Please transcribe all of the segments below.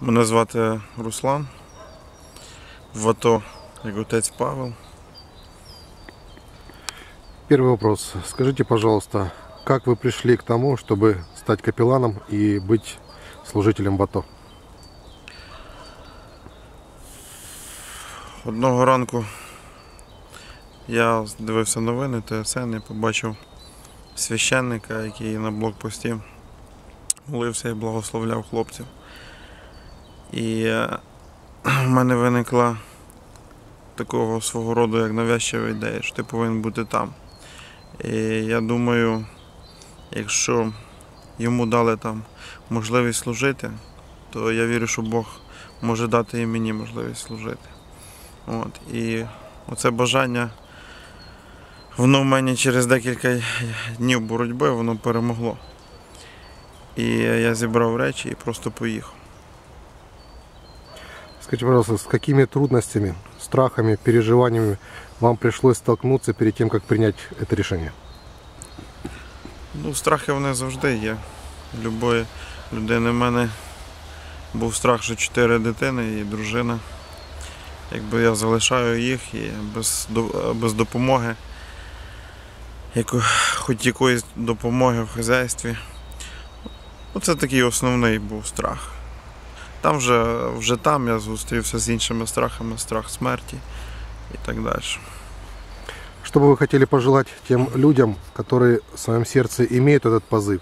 Мене звати Руслан. В АТО як отець Павел. Первый вопрос. Скажите, пожалуйста, как вы пришли к тому, чтобы стать капелланом и быть служителем в АТО? Одного ранку я дивився новини ТСН і побачив священника, який на блокпості молився і благословляв хлопців. І е, в мене виникла такого свого роду як навязчива ідея, що ти повинен бути там. І я думаю, якщо йому дали там можливість служити, то я вірю, що Бог може дати і мені можливість служити. От, і оце бажання, воно в мене через декілька днів боротьби воно перемогло. І я зібрав речі і просто поїхав. Скажите, пожалуйста, с какими трудностями, страхами, переживаниями вам пришлось столкнуться перед тем, как принять это решение? Ну, страхи вони завжди є. Любої людини. У мене був страх, що чотири дитини і дружина. Якби я залишаю їх і без, без допомоги, яко, хоч якоїсь допомоги в хазяйстві. Оце такий основний був страх. Там вже, вже там я зустрівся з іншими страхами, страх смерті і так далі. Что бы вы хотели пожелать тем людям, которые в своем сердце имеют этот позыв,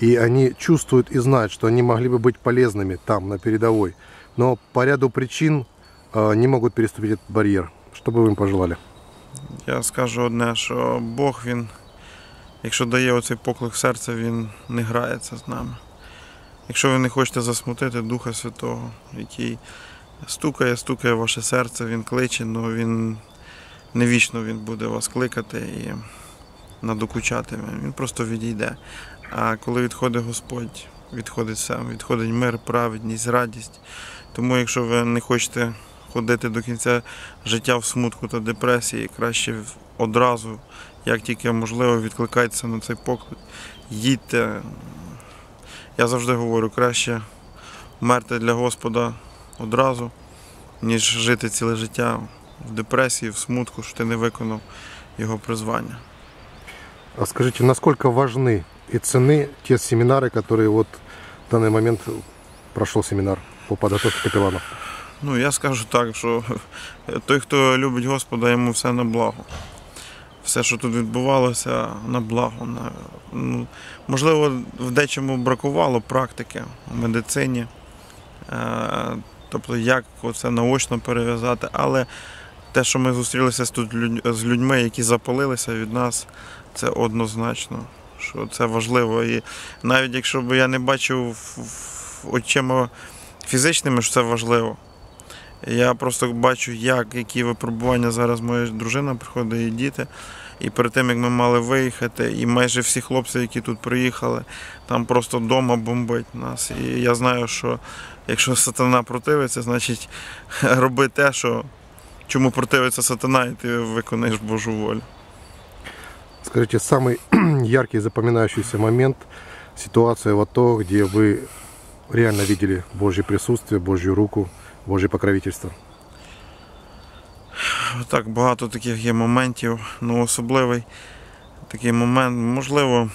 и они чувствуют и знают, что они могли бы быть полезными там, на передовой, но по ряду причин э, не могут переступить этот барьер? Что бы вы им пожелали? Я скажу одне, що Бог він, якщо дає оцей поклик серця, він не грається з нами. Якщо ви не хочете засмутити Духа Святого, який стукає, стукає ваше серце, він кличе, але він не вічно він буде вас кликати і надокучати. Він просто відійде. А коли відходить Господь, відходить сам, відходить мир, праведність, радість. Тому, якщо ви не хочете ходити до кінця життя в смутку та депресії, краще одразу, як тільки можливо, відкликайтеся на цей поклик. Їдьте. Я завжди говорю, краще вмерти для Господа одразу, ніж жити ціле життя в депресії, в смутку, що ти не виконав його призвання. А скажите, насколько важны и цены те семинары, которые вот в данный момент прошел семинар по подготовке капелланов? Ну, я скажу так, що той, хто любить Господа, йому все на благо. Все, що тут відбувалося, на благо. Ну, можливо, в дечому бракувало практики в медицині. Е, тобто, як це наочно перев'язати. Але те, що ми зустрілися тут з людьми, які запалилися від нас, це однозначно, що це важливо. І навіть якщо б я не бачив очима фізичними, що це важливо. Я просто бачу, як, які випробування зараз моя дружина приходить і діти. І перед тим, як ми мали виїхати, і майже всі хлопці, які тут приїхали, там просто вдома бомбить нас. І я знаю, що якщо сатана противиться, значить роби те, що чому противиться сатана, і ти виконаєш Божу волю. Скажите, самый яркий запоминающийся момент, ситуация в АТО, где вы реально видели Божье присутствие, Божью руку, Божье покровительство? Так, багато таких є моментів. Ну, особливий такий момент, можливо,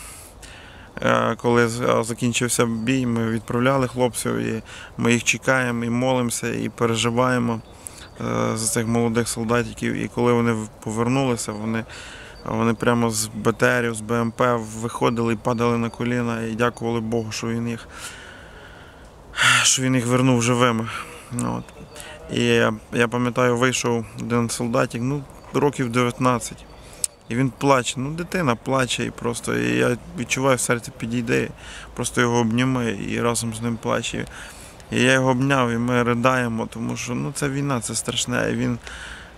е, коли е, закінчився бій, ми відправляли хлопців, і ми їх чекаємо, і молимося, і переживаємо е, за цих молодих солдатиків. І коли вони повернулися, вони, вони прямо з БТРів, з БМП виходили і падали на коліна і дякували Богу, що він їх, що він їх вернув живими. Ну, От. І я, пам'ятаю, вийшов один солдатик, ну, років 19. І він плаче. Ну, дитина плаче і просто. І я відчуваю в серці підійде, просто його обніми і разом з ним плаче. І я його обняв, і ми riдаємо, тому що ну, це війна, це страшне. І він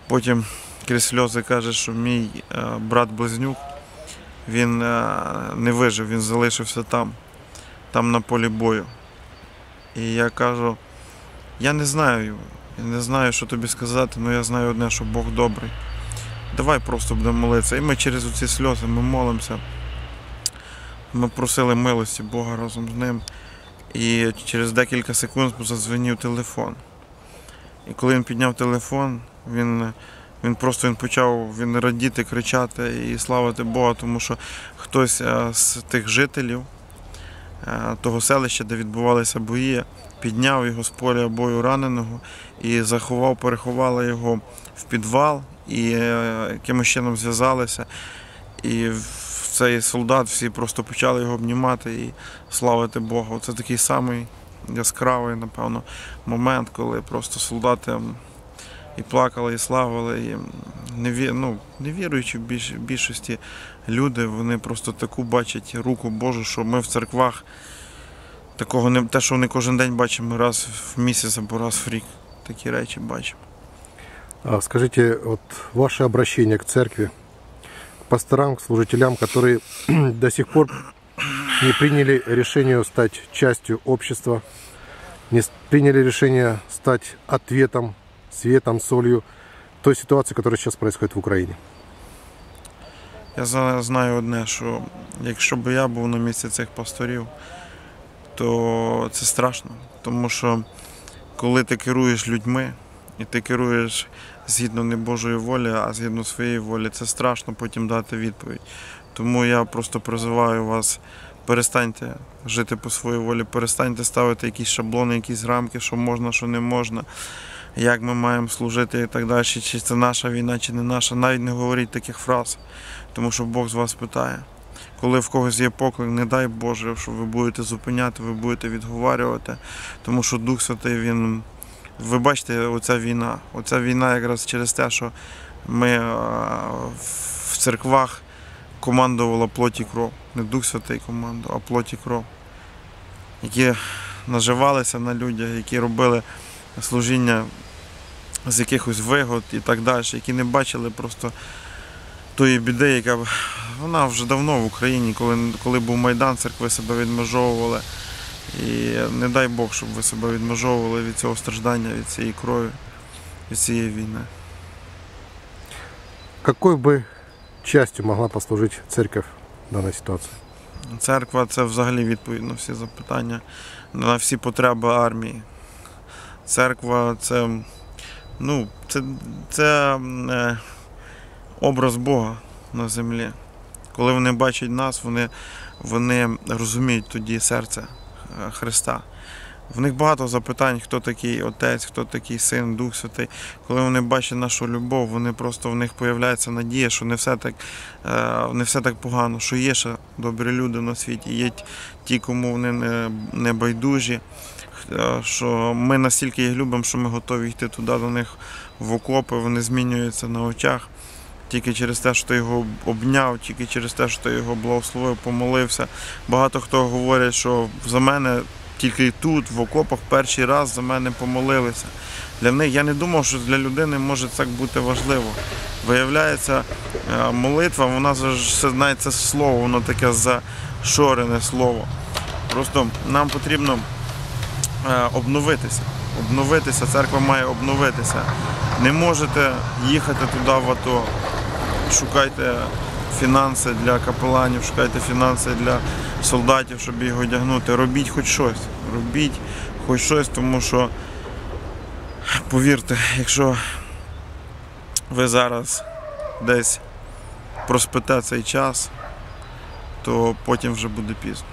потім крізь сльози каже, що мій е, брат-близнюк він е, не вижив, він залишився там, там на полі бою. І я кажу, я не знаю, я не знаю, що тобі сказати, але я знаю одне, що Бог добрий. Давай просто будемо молитися. І ми через ці сльози ми молимося. Ми просили милості Бога разом з ним. І через декілька секунд задзвонив телефон. І коли він підняв телефон, він, він просто він почав він радіти, кричати і славити Бога, тому що хтось е, з тих жителів того селища, де відбувалися бої, підняв його з поля бою раненого і заховав, переховали його в підвал і е, якимось чином зв'язалися. І цей солдат всі просто почали його обнімати і славити Бога. Це такий самий яскравий, напевно, момент, коли просто солдати і плакали, і славили. І неві... ну, невіруючі в більш... більшості люди, вони просто таку бачать руку Божу, що ми в церквах такого не те, що вони кожен день бачимо, раз в місяць або раз в рік такі речі бачимо. А Скажите, вот ваше обращение к церкви, к пасторам, к служителям, которые до сих пор не приняли решение стать частью общества, не с- приняли решение стать ответом, светом, солью той ситуации, которая сейчас происходит в Украине. Я знаю одне, що якщо б я був на місці цих пасторів, то це страшно. Тому що коли ти керуєш людьми і ти керуєш згідно не Божої волі, а згідно своєї волі, це страшно потім дати відповідь. Тому я просто призиваю вас, перестаньте жити по своїй волі, перестаньте ставити якісь шаблони, якісь рамки, що можна, що не можна, як ми маємо служити і так далі, чи це наша війна, чи не наша. Навіть не говоріть таких фраз тому що Бог з вас питає. Коли в когось є поклик, не дай Боже, що ви будете зупиняти, ви будете відговарювати, тому що Дух Святий, він. Ви бачите, оця війна. Оця війна якраз через те, що ми е, в церквах командувала плоті кров. Не Дух Святий командував, а плоті кров. Які наживалися на людях, які робили служіння з якихось вигод і так далі, які не бачили просто тої біди, яка вона вже давно в Україні, коли, коли був Майдан, церкви себе відмежовували. І не дай Бог, щоб ви себе відмежовували від цього страждання, від цієї крові, від цієї війни. Какой бы частью могла послужить церковь в данной ситуации? Церква це взагалі відповідь на всі запитання, на всі потреби армії. Церква це, ну, це, це е, образ Бога на землі. Коли вони бачать нас, вони, вони розуміють тоді серце е, Христа. В них багато запитань, хто такий Отець, хто такий Син, Дух Святий. Коли вони бачать нашу любов, вони просто в них появляється надія, що не все так, е, не все так погано, що є ще добрі люди на світі, є ті, кому вони не, байдужі. е, Що ми настільки їх любимо, що ми готові йти туди до них в окопи, вони змінюються на очах. Тільки через те, що ти його обняв, тільки через те, що ти його благословив, помолився. Багато хто говорять, що за мене тільки тут, в окопах, перший раз за мене помолилися. Для них я не думав, що для людини може так бути важливо. Виявляється, е, молитва, вона це слово, воно таке зашорене слово. Просто нам потрібно е, обновитися. Обновитися, церква має обновитися. Не можете їхати туди в АТО. Шукайте фінанси для капеланів, шукайте фінанси для солдатів, щоб його одягнути. Робіть хоч щось. Робіть хоч щось, тому що повірте, якщо ви зараз десь проспите цей час, то потім вже буде пізно.